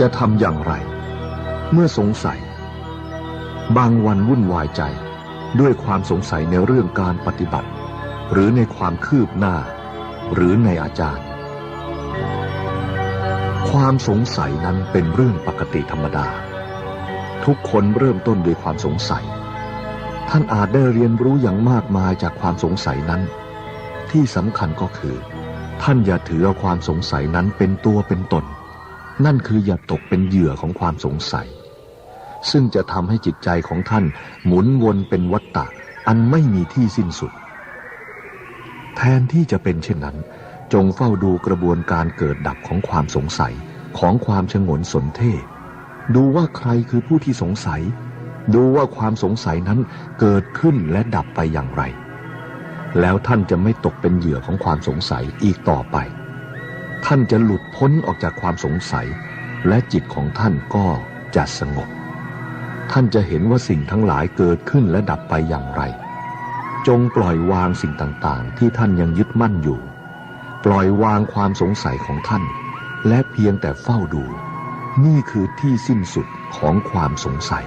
จะทำอย่างไร เมื่อสงสัย บางวันวุ่นวายใจ ด้วยความสงสัยในเรื่องการปฏิบัติ หรือในความคืบหน้า หรือในอาจารย์ ความสงสัยนั้นเป็นเรื่องปกติธรรมดา ทุกคนเริ่มต้นด้วยความสงสัย ท่านอาจได้เรียนรู้อย่างมากมายจากความสงสัยนั้น ที่สำคัญก็คือ ท่านอย่าถือเอาความสงสัยนั้นเป็นตัวเป็นตน นั่นคืออย่าตกเป็นเหยื่อของความสงสัย ซึ่งจะทำให้จิตใจของท่านหมุนวนเป็นวัฏฏะอันไม่มีที่สิ้นสุด แทนที่จะเป็นเช่นนั้น จงเฝ้าดูกระบวนการเกิดดับของความสงสัยของความชงนสนเทศ ดูว่าใครคือผู้ที่สงสัย ดูว่าความสงสัยนั้นเกิดขึ้นและดับไปอย่างไร แล้วท่านจะไม่ตกเป็นเหยื่อของความสงสัยอีกต่อไป ท่านจะหลุดพ้นออกจากความสงสัย และจิตของท่านก็จะสงบ ท่านจะเห็นว่าสิ่งทั้งหลายเกิดขึ้นและดับไปอย่างไร จงปล่อยวางสิ่งต่างๆ ที่ท่านยังยึดมั่นอยู่ ปล่อยวางความสงสัยของท่าน และเพียงแต่เฝ้าดู นี่คือที่สิ้นสุดของความสงสัย